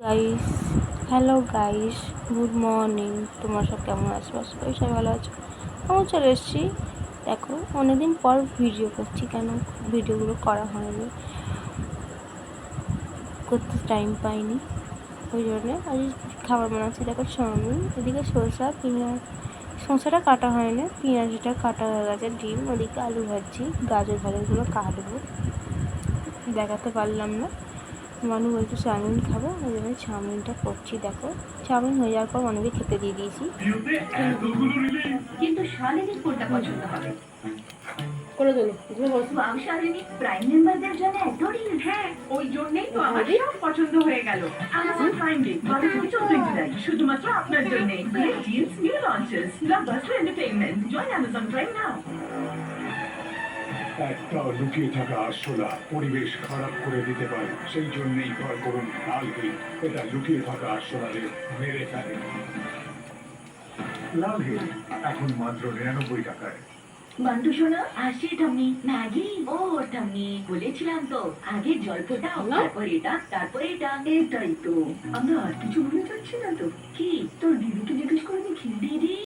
Guys hello guys good morning তোমরা সব কেমন আছো? করি সবাই ভালো আছো। আমি চলে এসেছি। দেখো, অনেকদিন পর ভিডিও করছি কেন? ভিডিওগুলো করা হয়নি। করতে টাইম পাইনি। ওই জন্যে আজ খাবার বানাচ্ছি। দেখো চাউমিন এদিকে শসা পেঁয়াজ শসাটা কাটা হয় না পেঁয়াজটা কাটা হয়ে গেছে, ডিম, ওদিকে আলু ভাজছি। গাজর ভাজাগুলো কাটবো। দেখাতে পারলাম না। মানু বলছে চাউমিন খাব? ওই জন্য চাউমিনটা করছি দেখো। চাউমিন হয়ে যাওয়ার পর মানুষকে খেতে দিয়ে দিয়েছি। কিন্তু শালিনীর কোনটা পছন্দ হবে? করে দিল তুমি বলছো শালিনী প্রাইম মেম্বারদের জন্য এত ডিল হ্যাঁ ওই জন্যই তো আমার সব পছন্দ হয়ে গেল। আমাজন প্রাইম ডে জুলাই শুধুমাত্র আপনার জন্য deals new launches blockbuster entertainment join Amazon Prime now একটা লুকিয়ে থাকা আরশোলা পরিবেশ খারাপ করে দিতে পারে সেই জন্যই ভয় করুন লাল হিট এটা লুকিয়ে থাকা মেরে ফেলে। লাল হিট এখন মাত্র নিরানব্বই টাকায়। বান্টু শোনা আসছি ঠাম্মি। ম্যাগি ও ঠাম্মি বলেছিলাম তো। আগে জল ফোটাও তারপর এটা তারপর এটা। এটাই তো। আমরা আর কিছু ভুলে যাচ্ছি না তো। কি? তোর দিদিকে জিজ্ঞেস করে দেখি দিদি